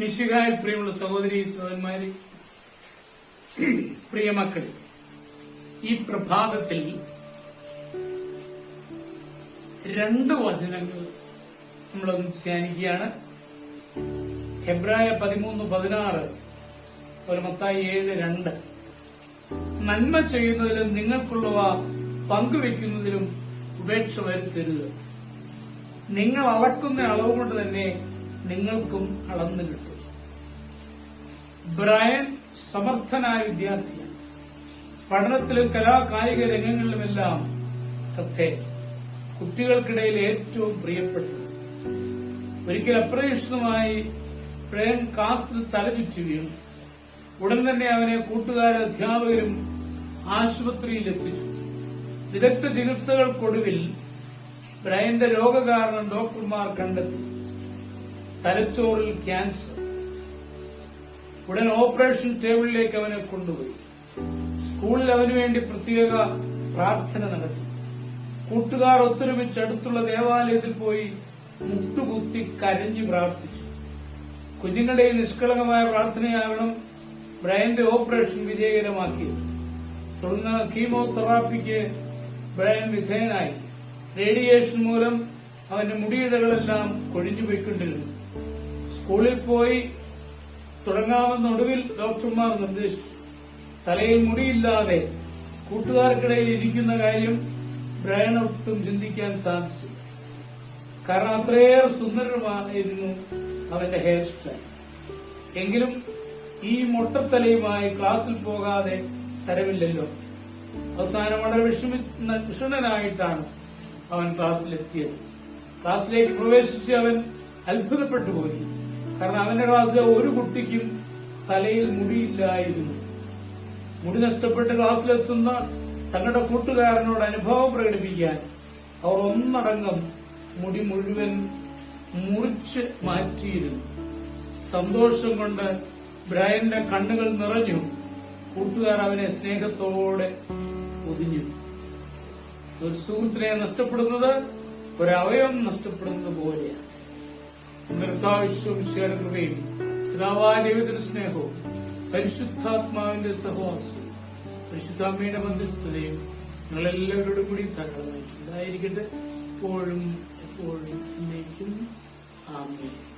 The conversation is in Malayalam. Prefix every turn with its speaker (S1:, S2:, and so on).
S1: മിശിഹായ പ്രിയമുള്ള സഹോദരി സഹോദരന്മാര് പ്രിയ മക്കളെ ഈ പ്രഭാതത്തിൽ രണ്ട് വചനങ്ങൾ നമ്മളൊന്ന് ധ്യാനിക്കുകയാണ്. ഹെബ്രായ പതിമൂന്ന് പതിനാറ് ഒരു മത്തായി ഏഴ് രണ്ട്. നന്മ ചെയ്യുന്നതിലും നിങ്ങൾക്കുള്ളവ പങ്കുവെക്കുന്നതിലും ഉപേക്ഷ വരുത്തരുത്. നിങ്ങൾ അളക്കുന്ന അളവ് കൊണ്ട് തന്നെ നിങ്ങൾക്കും അളന്നു കിട്ടും. ബ്രയൻ സമർത്ഥനായ വിദ്യാർത്ഥിയാണ്. പഠനത്തിലും കലാ കായിക രംഗങ്ങളിലുമെല്ലാം ശ്രദ്ധേയ കുട്ടികൾക്കിടയിൽ ഏറ്റവും പ്രിയപ്പെട്ടത്. ഒരിക്കൽ അപ്രതീക്ഷിതമായി പ്രേം ക്ലാസ്സിൽ തലചുറ്റി വീണു ഉടൻ തന്നെ അവനെ കൂട്ടുകാരും അധ്യാപകരും ആശുപത്രിയിൽ എത്തിച്ചു. വിദഗ്ധ ചികിത്സകൾക്കൊടുവിൽ ബ്രയന്റെ രോഗകാരണം ഡോക്ടർമാർ കണ്ടെത്തി. തലച്ചോറിൽ ക്യാൻസർ ഉടൻ ഓപ്പറേഷൻ ടേബിളിലേക്ക് അവനെ കൊണ്ടുപോയി. സ്കൂളിൽ അവനുവേണ്ടി പ്രത്യേക പ്രാർത്ഥന നടത്തി. കൂട്ടുകാർ ഒത്തൊരുമിച്ച് അടുത്തുള്ള ദേവാലയത്തിൽ പോയി മുട്ടുകുത്തി കരഞ്ഞു പ്രാർത്ഥിച്ചു. കുഞ്ഞുങ്ങളുടെ ഈ നിഷ്കളങ്കമായ പ്രാർത്ഥനയാകണം ബ്രയന്റെ ഓപ്പറേഷൻ വിജയകരമാക്കിയത്. തുടർന്ന് കീമോതെറാപ്പിക്ക് ബ്രയൻ വിധേയനായി. റേഡിയേഷൻ മൂലം അവന്റെ മുടിയിടകളെല്ലാം കൊഴിഞ്ഞുപോയിക്കൊണ്ടിരുന്നു. സ്കൂളിൽ പോയി തുടങ്ങാമെന്നൊടുവിൽ ഡോക്ടർമാർ നിർദ്ദേശിച്ചു. തലയിൽ മുടിയില്ലാതെ കൂട്ടുകാർക്കിടയിൽ ഇരിക്കുന്ന കാര്യം ബ്രയൻ ഒട്ടും ചിന്തിക്കാൻ സാധിച്ചു. കാരണം അത്രയേറെ സുന്ദരമായിരുന്നു അവന്റെ ഹെയർ സ്റ്റൈൽ. എങ്കിലും ഈ മൊട്ടത്തലയുമായി ക്ലാസ്സിൽ പോകാതെ തരവില്ലല്ലോ. അവസാനം വളരെ വിഷമി വിഷണനായിട്ടാണ് അവൻ ക്ലാസ്സിലെത്തിയത്. ക്ലാസ്സിലേക്ക് പ്രവേശിച്ച് അവൻ അത്ഭുതപ്പെട്ടു പോയി കാരണം അവന്റെ ക്ലാസ്സിലെ ഒരു കുട്ടിക്കും തലയിൽ മുടിയില്ലായിരുന്നു. മുടി നഷ്ടപ്പെട്ട് ക്ലാസ്സിലെത്തുന്ന തങ്ങളുടെ കൂട്ടുകാരനോട് അനുഭവം പ്രകടിപ്പിക്കാൻ അവർ ഒന്നടങ്കം മുടി മുഴുവൻ മുറിച്ച് മാറ്റിയിരുന്നു. സന്തോഷം കൊണ്ട് ബ്രയന്റെ കണ്ണുകൾ നിറഞ്ഞു. കൂട്ടുകാർ അവനെ സ്നേഹത്തോടെ ഒതിഞ്ഞു ഒരു സുഹൃത്തിനെ നഷ്ടപ്പെടുന്നത് ഒരവയവം നഷ്ടപ്പെടുന്നത് പോലെയാണ്. നിർത്താവിശ്വംശയുടെ കൃപയും പിതാവായ സ്നേഹവും പരിശുദ്ധാത്മാവിന്റെ സഹവാസവും പരിശുദ്ധാമ്മയുടെ മധ്യസ്ഥതയും നിങ്ങളെല്ലാവരോടും കൂടി തകർന്നിട്ടുണ്ടായിരിക്കട്ടെ. എപ്പോഴും എപ്പോഴും ആമേൻ.